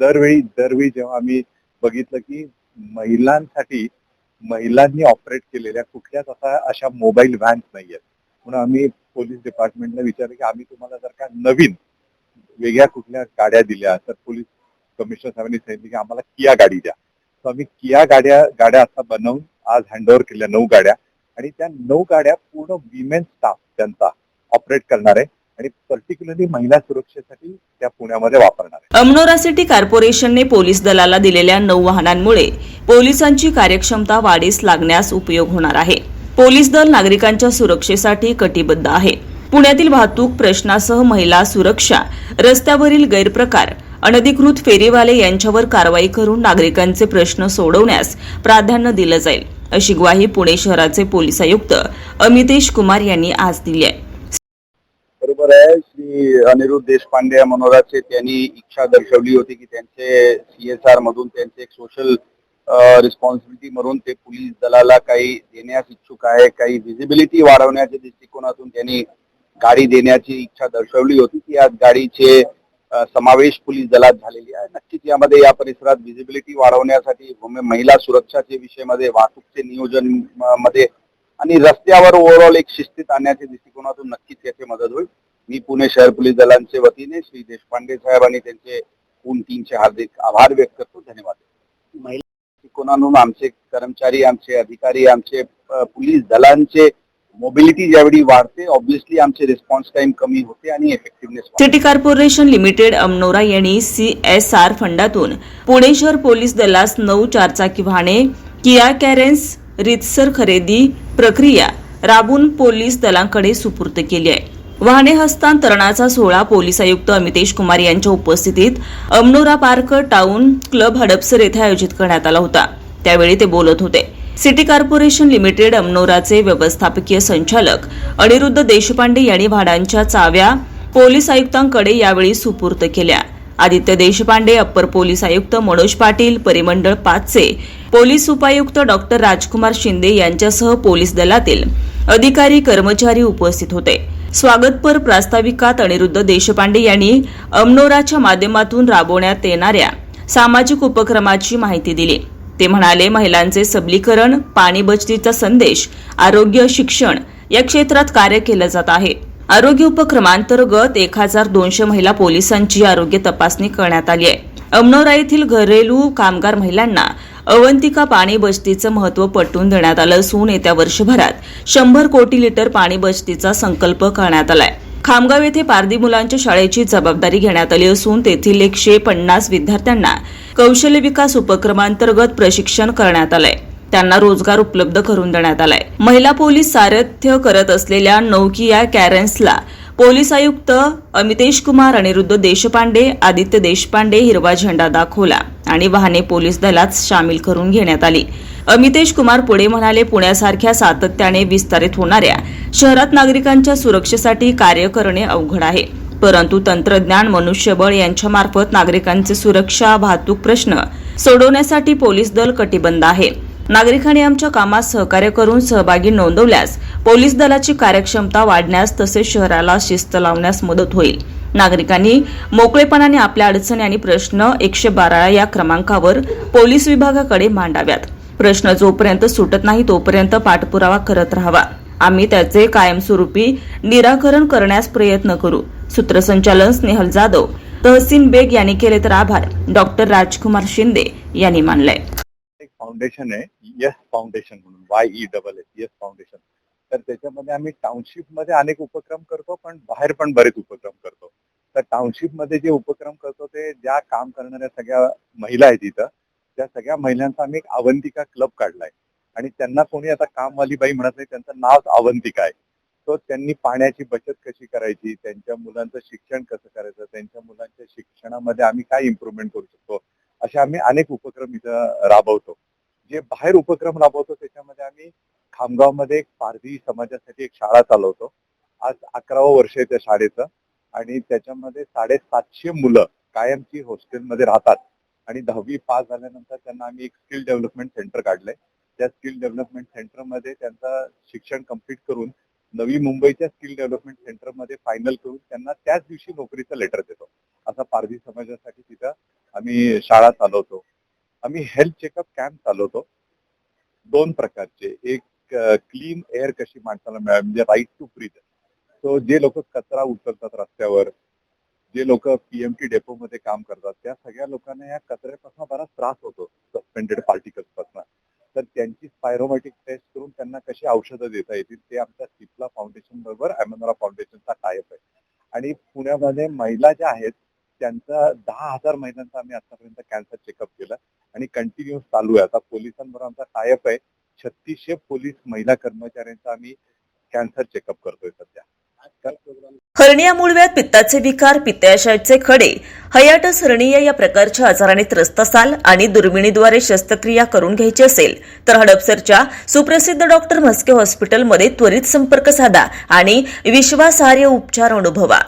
दरवेळी दरवेळी जेव्हा आम्ही बघितलं की महिलांसाठी महिलांनी ऑपरेट केलेल्या कुठल्याच असा अशा मोबाईल व्हॅन्स नाही आहेत म्हणून आम्ही पोलीस डिपार्टमेंटला विचारलं की आम्ही तुम्हाला जर का नवीन वेगळ्या कुठल्या गाड्या दिल्या तर पोलीस कमिशनर साहेबांनी सांगितलं की आम्हाला किया गाडी द्या. तर आम्ही किया गाड्या गाड्या आता बनवून आज हँडओव्हर केल्या नऊ गाड्या. आणि त्या नऊ गाड्या पूर्ण विमेन स्टाफ त्यांचा ऑपरेट करणार आहे. आणि पर्टिक्युलरली महिला सुरक्षेसाठी त्या पुण्यामध्ये वापरणार अमनोरा सिटी कॉर्पोरेशनने पोलीस दलाला दिलेल्या नऊ वाहनांमुळे पोलिसांची कार्यक्षमता वाढीस लागण्यास उपयोग होणार आहे. पोलीस दल नागरिकांच्या सुरक्षेसाठी कटिबद्ध आहे. पुण्यातील वाहतूक प्रश्नासह महिला सुरक्षा रस्त्यावरील गैरप्रकार अनधिकृत फेरीवाले यांच्यावर कारवाई करून नागरिकांचे प्रश्न सोडवण्यास प्राधान्य दिलं जाईल अशी ग्वाही पुणे शहराचे पोलीस आयुक्त अमितेश कुमार यांनी आज दिली आहे. बरोबर आहे. श्री अनिरुद्ध देशपांडे मनोराचे त्यांनी इच्छा दर्शवली होती की त्यांचे सीएसआर मधून त्यांचे एक सोशल रिस्पॉन्सिबिलिटी म्हणून ते पोलीस दलाला काही देण्यास इच्छुक आहे काही विजिबिलिटी वाढवण्याच्या दृष्टिकोनातून त्यांनी गाडी देण्याची इच्छा दर्शवली होती की आज गाडीचे समावेश पोलीस दलात झालेली आहे. नक्कीच यामध्ये या परिसरात विजिबिलिटी वाढवण्यासाठी महिला सुरक्षाचे विषयमध्ये वाहतूकचे नियोजनमध्ये आणि रस्त्यावर ओव्हरऑल एक शिस्तीत आणण्याच्या दृष्टिकोनातून नक्कीच याची मदत होईल. मी पुणे शहर पोलीस दलांचे वतीने श्री देशपांडे साहेब आणि त्यांचे पूर्ण टीमचे हार्दिक आभार व्यक्त करतो. धन्यवाद. महिला दृष्टिकोनातून आमचे कर्मचारी आमचे अधिकारी आमचे पोलीस दलांचे मोबिलिटी ज्यावेळी वाढते ऑब्व्हियसली आमचे रिस्पॉन्स टाइम कमी होते आणि effectiveness city corporation limited Amanora यांनी सीएसआर फंडातून पुणे शहर पोलीस दलास नऊ चारचाकी वाहने किया कॅरेन्स रितसर खरेदी प्रक्रिया राबून पोलीस दलांकडे सुपूर्द केली आहे. वाहने हस्तांतरणाचा सोहळा पोलीस आयुक्त अमितेश कुमार यांच्या उपस्थितीत Amanora park town club Hadapsar येथे आयोजित करण्यात आला होता. त्यावेळी ते बोलत होते. सिटी कॉर्पोरेशन लिमिटेड अमनोराचे व्यवस्थापकीय संचालक अनिरुद्ध देशपांडे यांनी वाहनांच्या चाव्या पोलीस आयुक्तांकडे यावेळी सुपूर्त केल्या. आदित्य देशपांडे अप्पर पोलीस आयुक्त मनोज पाटील परिमंडळ पाचचे पोलीस उपायुक्त डॉक्टर राजकुमार शिंदे यांच्यासह पोलीस दलातील अधिकारी कर्मचारी उपस्थित होते. स्वागतपर प्रास्ताविकात अनिरुद्ध देशपांडे यांनी अमनोराच्या माध्यमातून राबवण्यात येणाऱ्या सामाजिक उपक्रमाची माहिती दिली. ते म्हणाले महिलांचे सबलीकरण पाणी बचतीचा संदेश आरोग्य शिक्षण या क्षेत्रात कार्य केलं जात आहे. आरोग्य उपक्रमांतर्गत एक हजार दोनशे महिला पोलिसांची आरोग्य तपासणी करण्यात आली आहे. अमनोरा येथील घरेलू कामगार महिलांना अवंतिका पाणी बचतीचं महत्त्व पटवून देण्यात आलं असून येत्या वर्षभरात शंभर कोटी लिटर पाणी बचतीचा संकल्प करण्यात आलाय. खामगाव येथे पारधी मुलांच्या शाळेची जबाबदारी घेण्यात आली असून तेथील एकशे पन्नास विद्यार्थ्यांना कौशल्य विकास उपक्रमांतर्गत प्रशिक्षण करण्यात आलंय. त्यांना रोजगार उपलब्ध करून देण्यात आलाय. महिला पोलीस सारथ्य करत असलेल्या नौकिया कॅरेन्सला पोलीस आयुक्त अमितेश कुमार अनिरुद्ध देशपांडे आदित्य देशपांडे हिरवा झेंडा दाखवला. आणि वाहने पोलीस दलात सामील करून घेण्यात आली. अमितेश कुमार पुढे म्हणाले पुण्यासारख्या सातत्याने विस्तारित होणाऱ्या शहरात नागरिकांच्या सुरक्षेसाठी कार्य करणे अवघड आहे. परंतु तंत्रज्ञान मनुष्यबळ यांच्यामार्फत नागरिकांचे सुरक्षा वाहतूक प्रश्न सोडवण्यासाठी पोलीस दल कटिबंध आहे. नागरिकांनी आमच्या कामात सहकार्य करून सहभागी नोंदवल्यास पोलीस दलाची कार्यक्षमता वाढण्यास तसेच शहराला शिस्त लावण्यास मदत होईल. नागरिकांनी मोकळेपणाने आपल्या अडचणी आणि प्रश्न एकशे बारा या क्रमांकावर पोलीस विभागाकडे मांडाव्यात. प्रश्न जोपर्यंत सुटत नाही तोपर्यंत पाठपुरावा करत राहावा. आम्ही त्याचे कायमस्वरूपी निराकरण करण्यास प्रयत्न करू. सूत्रसंचालन स्नेहल जाधव तहसीन बेग यांनी केले तर आभार. डॉक्टर राजकुमार शिंदे यांनी मानलंय. फाउंडेशन आहे यस फाउंडेशन म्हणून Y E double S yes foundation तर त्याच्यामध्ये आम्ही टाउनशिपमध्ये अनेक उपक्रम करतो पण बाहेर पण बरेच उपक्रम करतो. तर टाउनशिपमध्ये जे उपक्रम करतो ते ज्या काम करणाऱ्या सगळ्या महिला आहेत तिथं त्या सगळ्या महिलांचा आम्ही एक अवंतिका क्लब काढलाय. आणि त्यांना कोणी आता कामवाली बाई म्हणत नाही त्यांचं नाव अवंतिका आहे. तो त्यांनी पाण्याची बचत कशी करायची त्यांच्या मुलांचं शिक्षण कसं करायचं त्यांच्या मुलांच्या शिक्षणामध्ये आम्ही काय इम्प्रुव्हमेंट करू शकतो असे आम्ही अनेक उपक्रम इथं राबवतो. जे बाहेर उपक्रम राबवतो त्याच्यामध्ये आम्ही खामगावमध्ये एक पारधी समाजासाठी एक शाळा चालवतो. आज अकरावं वर्ष आहे त्या शाळेचं आणि त्याच्यामध्ये साडेसातशे मुलं कायमची हॉस्टेलमध्ये राहतात आणि दहावी पास झाल्यानंतर त्यांना आम्ही एक स्किल डेव्हलपमेंट सेंटर काढलंय. त्या स्किल डेव्हलपमेंट सेंटरमध्ये त्यांचं शिक्षण कंप्लीट करून नवी मुंबईच्या स्किल डेव्हलपमेंट सेंटरमध्ये फायनल करून त्यांना त्याच दिवशी नोकरीचं लेटर देतो. असा पारधी समाजासाठी तिथं आम्ही शाळा चालवतो. आम्ही हेल्थ चेकअप कॅम्प चालवतो. दोन प्रकारचे. एक क्लीन एअर कशी माणसाला मिळावी म्हणजे राईट टू ब्रीथ सो जे लोक कचरा उचलतात रस्त्यावर जे लोक पीएमटी डेपो मध्ये काम करतात त्या सगळ्या लोकांना या कचऱ्यापासून बराच त्रास होतो सस्पेंडेड पार्टिकल्सपासून. तर त्यांची स्पायरोमॅटिक टेस्ट करून त्यांना कशी औषधं देता येतील ते आमच्या सिप्ला फाउंडेशन बरोबर अमेनोरा फाउंडेशनचा टायप आहे. आणि पुण्यामध्ये महिला ज्या आहेत त्यांचा दहा हजार महिलांचा आम्ही आतापर्यंत कॅन्सर चेकअप केलं. आणि कंटिन्युअस चालू आहे. आता पोलिसांबरोबर आमचा टायअप आहे. छत्तीसशे पोलीस महिला कर्मचाऱ्यांचा आम्ही कॅन्सर चेकअप करतोय सध्या. हर्निया मुळव्यात पित्ताचे विकार पित्ताशयाचे खडे हयाटस हर्निया या प्रकारच्या आजाराने त्रस्त असाल आणि दुर्बिणीद्वारे शस्त्रक्रिया करून घ्यायची असेल तर हडपसरच्या सुप्रसिद्ध डॉक्टर म्हस्के हॉस्पिटलमध्ये त्वरित संपर्क साधा आणि विश्वासार्ह उपचार अनुभवा.